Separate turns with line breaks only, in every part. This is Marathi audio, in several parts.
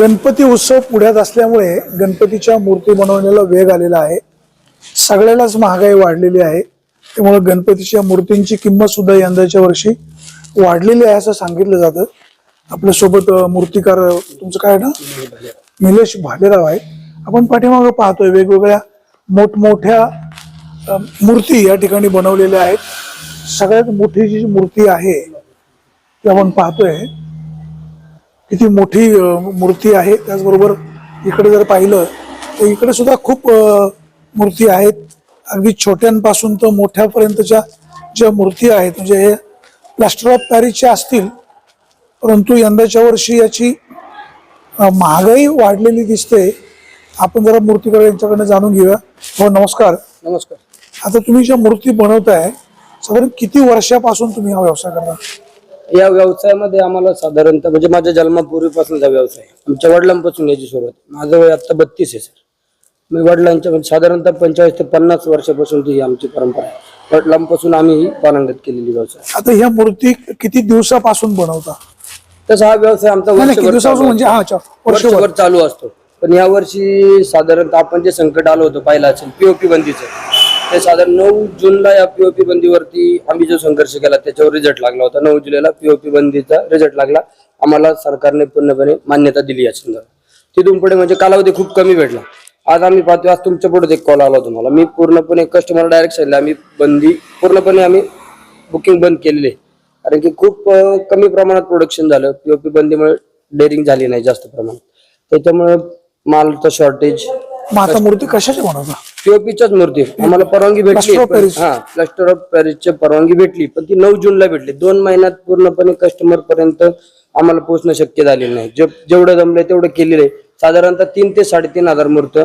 गणपती उत्सव पुढ्यात असल्यामुळे गणपतीच्या मूर्ती बनवण्याला वेग आलेला आहे. सगळ्यालाच महागाई वाढलेली आहे. त्यामुळे गणपतीच्या मूर्तींची किंमत सुद्धा यंदाच्या वर्षी वाढलेली आहे असं सांगितलं जातं. आपल्यासोबत मूर्तिकार तुमचं काय ना निलेश भालेराव आहे आपण पाठीमागं पाहतोय वेगवेगळ्या मोठमोठ्या मूर्ती या ठिकाणी बनवलेल्या आहेत. सगळ्यात मोठी जी मूर्ती आहे ती आपण पाहतोय. किती मोठी मूर्ती आहे. त्याचबरोबर इकडे जर पाहिलं तर इकडे सुद्धा खूप मूर्ती आहेत. अगदी छोट्यांपासून तर मोठ्यापर्यंतच्या ज्या मूर्ती आहेत म्हणजे हे प्लास्टर ऑफ पॅरिसच्या असतील परंतु यंदाच्या वर्षी याची महागाई वाढलेली दिसते. आपण जरा मूर्तीकडे यांच्याकडनं जाणून घेऊया. हो नमस्कार.
नमस्कार.
आता तुम्ही ज्या मूर्ती बनवताय साधारण किती वर्षापासून तुम्ही हा व्यवसाय करता?
या व्यवसायामध्ये आम्हाला साधारणतः म्हणजे माझ्या जन्मापूर्वीपासूनचा व्यवसाय आहे. आमच्या वडिलांपासून याची सुरुवात माझं वय आता बत्तीस आहे सर. मी वडिलांच्या म्हणजे साधारणतः पंचेचाळीस ते पन्नास वर्षापासून ती आमची परंपरा आहे. वडिलांपासून आम्ही ही पारंगत केलेली व्यवसाय
आता ह्या मूर्ती किती दिवसापासून बनवता?
तसा हा व्यवसाय आमचा
नाही, नाही, किती
वर्षभर
दिवसापासून
चालू
म्हणजे? हा अच्छा. वर्षभर
वर्षभर. चालू असतो. पण या वर्षी साधारणतः आपण जे संकट आलं होतं पाहिलं असेल पीओपी बंदीचं. ते साधारण नऊ जूनला या पीओपी बंदीवरती आम्ही जो संघर्ष केला त्याच्यावर रिझल्ट लागला होता. नऊ जुलैला पीओपी बंदीचा रिझल्ट लागला. आम्हाला सरकारने पूर्णपणे मान्यता दिली या संदर्भात. तिथून पुढे म्हणजे कालावधी खूप कमी भेटला. आज आम्ही पाहतो आज तुमच्यापुढे एक कॉल आला तुम्हाला. मी पूर्णपणे कस्टमर डायरेक्ट सांगितलं आम्ही बंदी पूर्णपणे आम्ही बुकिंग बंद केलेली आहे. कारण की खूप कमी प्रमाणात प्रोडक्शन झालं. पीओपी बंदीमुळे डेअरिंग झाली नाही जास्त प्रमाणात. त्याच्यामुळे मालचं शॉर्टेज
मग मूर्ती कशाची म्हणा
पीओपीच्याच मूर्ती. आम्हाला परवानगी भेटली.
Plaster of
पण-
Paris.
हा प्लास्टर ऑफ पॅरिसची परवानगी भेटली. पण ती नऊ जूनला भेटली. दोन महिन्यात पूर्णपणे कस्टमर पर्यंत आम्हाला पोहोचणं शक्य झालेलं नाही. जे जेवढं जमलंय तेवढं केलेलं आहे. साधारणतः तीन ते साडेतीन हजार मूर्त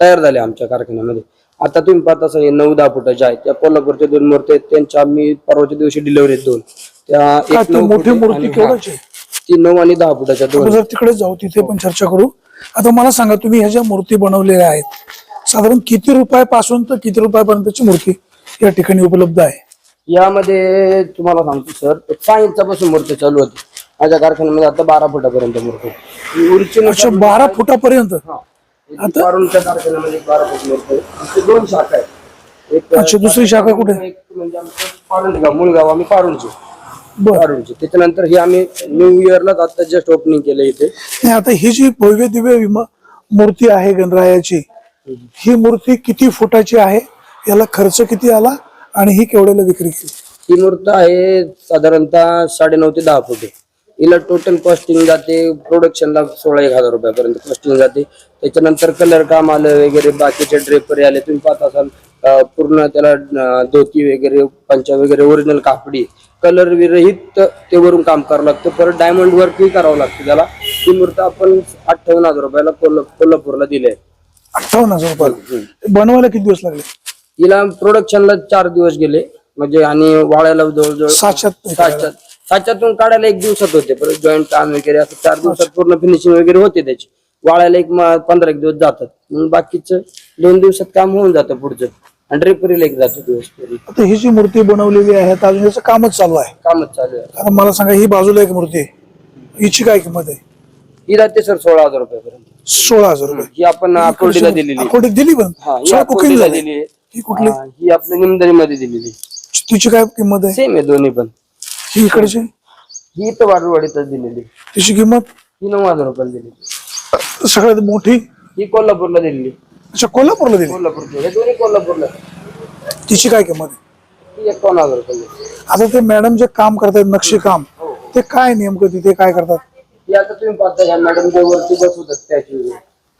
तयार झाल्या आमच्या कारखान्यामध्ये. आता तुम्ही पाहता असाल हे नऊ दहा फुटाच्या आहेत. त्या कोल्हापूरच्या दोन मूर्ती आहेत. त्यांच्या आम्ही परवाच्या दिवशी डिलिव्हरी आहेत दोन त्या
काय
एक
ती
नऊ
मोठी
फुटी
मूर्ती
आणि-? ती नऊ आणि दहा फुटाच्या दोन
आपण जर तिकडे जाऊ तिथे पण चर्चा करू. आता मला सांगा तुम्ही ह्या ज्या मूर्ती बनवलेल्या आहेत साधारण किती रुपयापासून तर किती रुपयापर्यंतची मूर्ती या ठिकाणी उपलब्ध आहे?
यामध्ये तुम्हाला सांगतो सर सहा इंचापासून मूर्ती चालू होती. माझ्या कारखान्यामध्ये आता बारा फुटापर्यंत मूर्ती ही
अच्छा बारा फुटापर्यंत?
हा. पारुणच्या कारखान्यामध्ये बारा फूट मूर्ती आहे. दोन शाखा आहेत. एक
अच्छा दुसरी शाखा कुठे?
एक म्हणजे आमचं पारुंजगाव मूळगाव आम्ही पारुणची.
बर.
त्याच्यानंतर ही आम्ही न्यू इयरलाच आता जस्ट ओपनिंग केलं इथे.
नाही आता ही जी भव्य दिव्य विमा- मूर्ती आहे गणरायाची ही मूर्ती किती फुटाची आहे? याला खर्च किती आला? आणि ही केवढ्याला विक्री केली?
ही मूर्त आहे साधारणतः साडेनऊ ते दहा फुटे हिला टोटल कॉस्टिंग जाते प्रोडक्शनला सोळा एक हजार रुपयापर्यंत कॉस्टिंग जाते. त्याच्यानंतर कलर काम आलं वगैरे बाकीचे ड्रेपरी आले तुम्ही पाहत असाल पूर्ण त्याला धोती वगैरे पंचा वगैरे ओरिजिनल कापडी कलर विरहित ते वरून काम करावं लागतं. परत डायमंड वर्कही करावं लागतं त्याला. ही मूर्त आपण अठ्ठावन्न हजार रुपयाला कोल्हा- कोल्हापूरला दिली आहे.
अठ्ठावन्न हजार रुपये बनवायला किती दिवस लागले?
हिला प्रोडक्शनला चार दिवस गेले. म्हणजे आणि वाळायला जवळजवळ
सातशात
सातच्यात सातच्यातून काढायला एक दिवसात होते. परत जॉईंट काम वगैरे असं चार दिवसात पूर्ण फिनिशिंग वगैरे होते त्याची. वाळायला एक म- पंधरा एक दिवस जातात. मग बाकीचं दोन दिवसात काम होऊन जातं पुढचं. आणि ड्रेपरीला एक जातो दिवस पूर्ण
आता ही जी मूर्ती बनवलेली आहे आता अजून याचं कामच चालू आहे.
कामच चालू आहे.
आता मला सांगा ही बाजूला एक मूर्ती आहे. हिची काय किंमत आहे?
ही जाते सर सोळा हजार रुपयापर्यंत.
सोळा हजार रुपये.
ही आपण अकोर्डीला दिलेली.
अकोटीत दिली पण?
हा ही
सोळा
अकोर्डीला
झाली
दिली. आहे.
ही कुठली?
हा, ही आपल्या निमदरीमध्ये दिलेली.
तिची काय किंमत आहे?
सेम आहे दोन्ही पण.
ही इकडची?
ही तर वारवाडीतच दिलेली.
तिची किंमत?
ही नऊ हजार रुपयाला दिलेली.
सगळ्यात मोठी?
ही कोल्हापूरला दिलेली.
अच्छा कोल्हापूरला दिली.
कोल्हापूरची. हे दोन्ही कोल्हापूरला.
तिची काय किंमत आहे?
ही एकावन्न हजार रुपये दिली.
आता ते मॅडम जे काम करतात नक्षी काम ते काय नेमकं तिथे काय करतात?
आता तुम्ही पाहता ह्या मॅडम जे वरती बसवतात त्याची.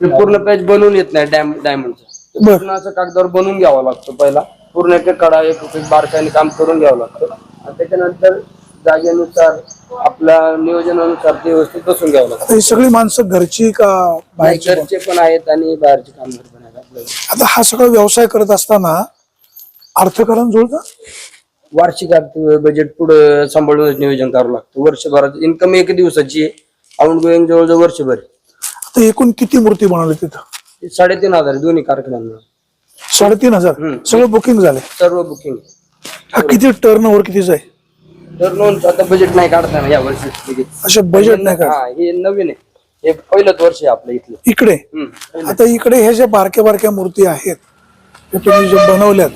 ते पूर्ण पेज बनवून येत नाही डॅम डायमंडचं. पूर्ण असं कागदावर बनवून घ्यावा लागतो पहिला. पूर्ण एक कडा एक बारकाईने काम करून घ्यावं लागतं. आणि त्याच्यानंतर जागेनुसार आपल्या नियोजनानुसार ते व्यवस्थित बसून घ्यावं लागतं.
ही सगळी माणसं घरची का बाहेरची पण?
घरचे पण आहेत आणि बाहेरचे कामगार पण आहेत आपल्याला
आता हा सगळा व्यवसाय करत असताना अर्थकारण जुळतं?
वार्षिक बजेट पुढे सांभाळूनच नियोजन करावं लागतं. वर्षभरात इन्कम एक दिवसाची आहे. गोईंग जवळजवळ वर्षभर.
आता एकूण किती मूर्ती बनवली तिथं?
ते साडेतीन हजार दोन्ही कारखान्यांना.
साडेतीन हजार?
हम्म.
सगळं बुकिंग झाले?
सर्व बुकिंग
हा किती टर्न ओव्हर कितीचा आहे?
तर नोंद आता बजेट नाही काढता ना या वर्षी.
असे बजेट नाही का
हा हे नवीन आहे. हे पहिलंच वर्ष आहे आपलं इथलं.
इकडे?
हम्म.
आता इकडे हे ज्या बारक्या बारक्या मूर्ती आहेत ते तुम्ही जे बनवल्यात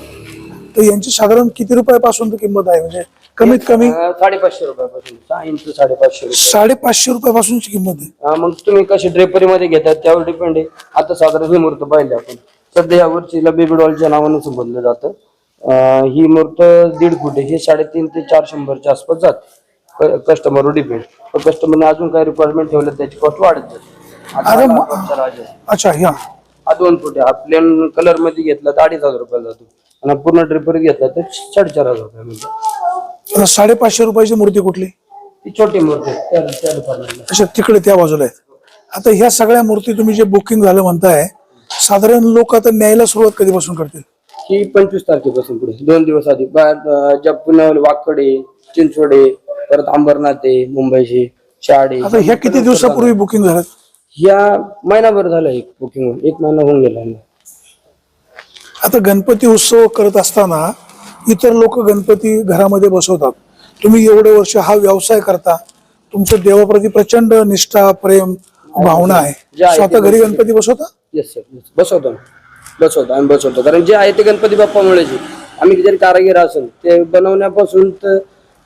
तर यांची साधारण किती रुपयापासून किंमत आहे? म्हणजे कमीत कमी
अं, साडेपाचशे रुपयापासून सहा इंच साडेपाचशे रुपये.
साडेपाचशे रुपयापासूनची किंमत आहे.
अं, मग तुम्ही कशी ड्रेपरी मध्ये घेतात त्यावर डिपेंड आहे. आता साधारण ही मूर्त पाहिली आपण. सध्या या वर्षीला बेबी डॉलच्या नावाने संबोधलं जातं. अं, ही मूर्त दीड फूट आहे. ही साडेतीन ते चार शंभरच्या आसपास जाते. कस्टमरवर डिपेंड कस्टमरने अजून काही रिक्वायरमेंट ठेवलं त्याची कॉस्ट वाढत जाते. आता
अरे
हा
मग-
लालबागचा राजा आहे.
अच्छा ह्या
हा दोन फूट आहे. हा प्लेन कलरमध्ये घेतला तर अडीच हजार रुपयाला जातो. आणि पूर्ण ड्रेपरी घेतला तर साडेचार हजार रुपये म्हणजे
आता साडेपाचशे रुपयाची मूर्ती कुठली?
ती छोटी मूर्ती आहे. त्या- त्या दुकानाला.
अच्छा तिकडे त्या बाजूला आहेत. आता ह्या सगळ्या मूर्ती तुम्ही जे बुकिंग झालं म्हणताय साधारण लोक आता न्यायला सुरुवात कधीपासून करतील?
ही पंचवीस तारखेपासून पुढे. दोन दिवस आधी. ज्या पुण्यावर वाकडे चिंचवडे परत अंबरनाथ मुंबईची शाळे
आता ह्या किती दिवसापूर्वी बुकिंग झालं?
ह्या महिनाभर झालं एक बुकिंग एक महिना होऊन गेला.
आता गणपती उत्सव करत असताना इतर लोक गणपती घरामध्ये बसवतात. तुम्ही एवढे वर्ष हा व्यवसाय करता. तुमचं देवाप्रती प्रचंड निष्ठा प्रेम भावना आहे. स्वतः घरी गणपती बसवता?
येस सर बसवतो. बसवतो आम्ही बसवतो. कारण जे आहे ते गणपती बाप्पामुळे जे आम्ही जरी कारागीर असेल ते बनवण्यापासून तर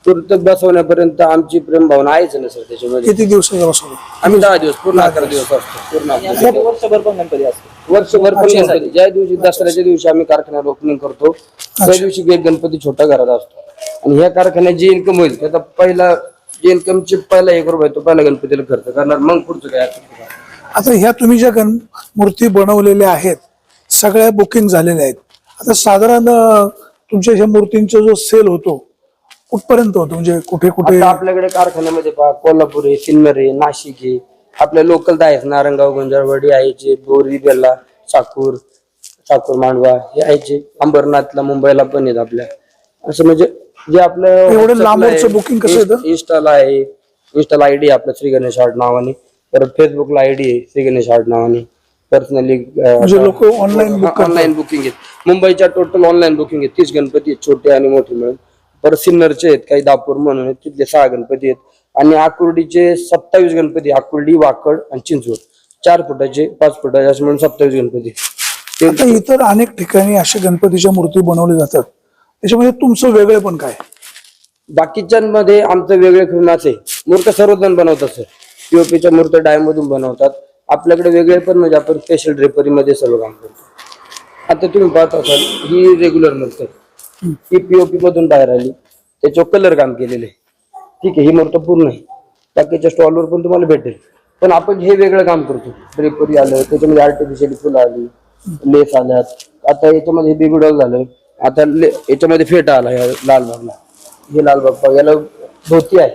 पुरत बसवण्यापर्यंत आमची प्रेम भावना आहेच ना सर त्याच्यामध्ये?
किती दिवसाचा बसवतो
आम्ही दहा दिवस पूर्ण अकरा दिवस असतो पूर्ण अकरा दिवस.
वर्षभर पण गणपती असतो.
वर्षभर पण गणपती ज्या दिवशी दसऱ्याच्या दिवशी आम्ही कारखान्यात ओपनिंग करतो त्या दिवशी एक गणपती छोटा घरात असतो. आणि ह्या कारखान्यात जे इन्कम होईल त्याचा पहिला जे इन्कमचे पहिला एक रुपये तो पहिला गणपतीला खर्च करणार मग पुढचं काय असेल? ते.
आता ह्या तुम्ही ज्या गण मूर्ती बनवलेल्या आहेत सगळ्या बुकिंग झालेल्या आहेत. आता साधारण अं, तुमच्या ह्या मूर्तींचा जो सेल होतो कुठपर्यंत होतो? म्हणजे कुठे कुठे
आता आपल्याकडे कारखान्यामध्ये पहा कोल्हापूर आहे सिन्नर आहे नाशिक आहे आपल्या लोकल तर आहेत नारंगाव गुंजारवाडी आहेचे बोरी बेल्ला साकूर साकूर मांडवा हे आहेचे अंबरनाथला मुंबईला पण आहेत आपल्या. असं म्हणजे जे आपलं
एवढं
WhatsApp ला
लांबवरचं
आहे,
booking कसं येतं?
इंस्टाला आहे इंस्टाला आयडी आहे आपलं श्री गणेश आर्ट नावाने. परत फेसबुकला आयडी आहे श्री गणेश आर्ट नावाने पर्सनली
म्हणजे लोक ऑनलाईन
ऑनलाईन बुकिंग आहेत. मुंबईच्या टोटल ऑनलाईन बुकिंग आहेत. तीस गणपती आहेत छोटे आणि मोठे मिळून. परत सिन्नरचे आहेत काही दापूर म्हणून आहेत तिथले सहा गणपती आहेत. आणि आकुर्डीचे सत्तावीस गणपती आकुर्डी वाकड आणि चिंचवड. चार फुटाचे पाच फुटाचे असे म्हणून सत्तावीस गणपती. ते
आता इतर अनेक ठिकाणी अशा गणपतीच्या मूर्ती बनवल्या जातात. त्याच्यामध्ये तुमचं वेगळे पण काय?
बाकीच्यांमध्ये आमचं वेगळे फेमस आहे. मूर्त सर्वजण बनवतात सर. पीओपीच्या मूर्त डायमधून बनवतात. आपल्याकडे वेगळे पण म्हणजे आपण स्पेशल ड्रेपरी मध्ये सर्व काम करतो. आता तुम्ही पाहत असाल ही रेग्युलर मूर्त आहे ही पीओपी मधून बाहेर आली. त्याच्यावर कलर काम केलेले ठीक आहे ही मूर्त पूर्ण आहे. बाकीच्या स्टॉलवर पण तुम्हाला भेटेल. पण आपण हे वेगळं काम करतो. ड्रेपरी आलं त्याच्यामध्ये आर्टिफिशियल फुलं आली लेस आल्यात. आता याच्यामध्ये बेबी डॉल झालं. आता याच्यामध्ये फेटा आला ह्या लाल बागला हे लाल बाप्पा याला धोती आहे.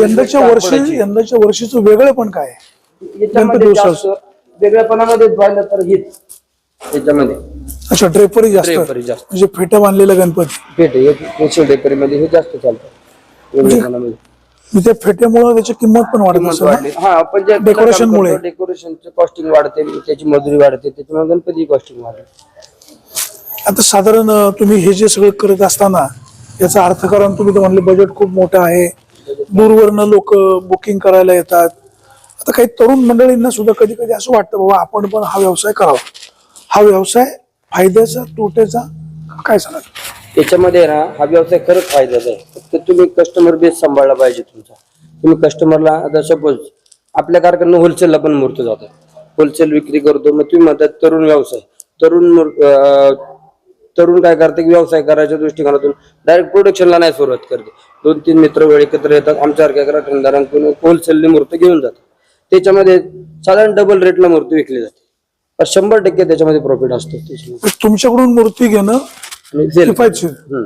यंदाच्या वर्षी यंदाच्या वर्षीचं वेगळं पण काय आहे?
याच्यामध्ये वेगळ्यापणामध्ये पाहिलं तर हेच. याच्यामध्ये.
अच्छा ड्रेपरी जास्त.
ड्रेपरी जास्त.
म्हणजे फेट्या बांधलेला गणपती.
फेट स्पेशल ड्रेपरी मध्ये हे जास्त चालतं. वेगळेपणामध्ये
मग त्या फेट्यामुळे त्याची किंमत पण वाढत
किंमत
असेल ना?
वाढली. हा पण जे
Decoration मुळे.
डेकोरेशनचं कॉस्टिंग वाढते त्याची मजुरी वाढते त्याच्यामुळे गणपती कॉस्टिंग वाढते.
आता साधारण अं, तुम्ही हे जे सगळं करत असताना याचा अर्थकारण तुम्ही तर म्हणले बजेट खूप मोठं आहे. दूरवरनं लोक बुकिंग करायला येतात. आता काही तरुण मंडळींना सुद्धा कधी कधी असं वाटतं बाबा आपण पण हा व्यवसाय करावा. हा व्यवसाय फायद्याचा तोट्याचा काय सांगा
त्याच्यामध्ये ना हा व्यवसाय खरंच फायद्याचा आहे. फक्त तुम्ही कस्टमर बेस सांभाळला पाहिजे तुमचा. तुम्ही कस्टमरला आता सपोज आपल्या कारखान्यात होलसेलला पण मूर्त जातात होलसेल विक्री करतो मग तुम्ही म्हणतात तरुण व्यवसाय. तरुण मूर- अं, तरुण काय करते की व्यवसाय करायच्या दृष्टिकोनातून डायरेक्ट प्रोडक्शनला नाही सुरुवात करते. दोन तीन मित्र वेळ एकत्र येतात आमच्यासारख्या कारखानदारांकडून होलसेलने मूर्त घेऊन जातात. त्याच्यामध्ये साधारण डबल रेटला मूर्ती विकली जाते. शंभर टक्के त्याच्यामध्ये प्रॉफिट असतो. त्याच्यामध्ये.
तर तुमच्याकडून मूर्ती घेणं
आणि sale.
किफायतशीर
हम्म.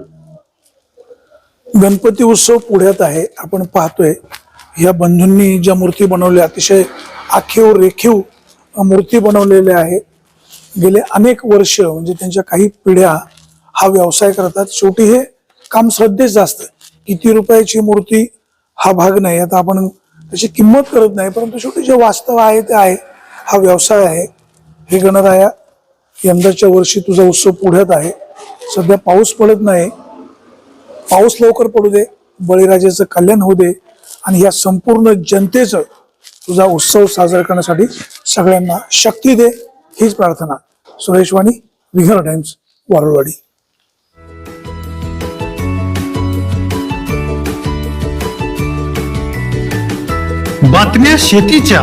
गणपती उत्सव पुढ्यात आहे. आपण पाहतोय या बंधूंनी ज्या मूर्ती बनवल्या अतिशय आखीव रेखीव मूर्ती बनवलेल्या आहेत. गेले अनेक वर्ष म्हणजे त्यांच्या काही पिढ्या हा व्यवसाय करतात. शेवटी हे काम श्रद्धेच असतं किती रुपयाची मूर्ती हा भाग नाही. आता आपण त्याची किंमत करत नाही परंतु शेवटी जे वास्तव आहे ते आहे. हा व्यवसाय आहे. हे गणराया यंदाच्या वर्षी तुझा उत्सव पुढ्यात आहे. सध्या पाऊस पडत नाही. पाऊस लवकर पडू दे बळीराजाचं कल्याण होऊ दे आणि या संपूर्ण जनतेचं तुझा उत्सव साजरा करण्यासाठी सगळ्यांना शक्ती दे हीच प्रार्थना. सुरेश वाणी विघर टाइम्स वारुळवाडी.
बातम्या शेतीच्या.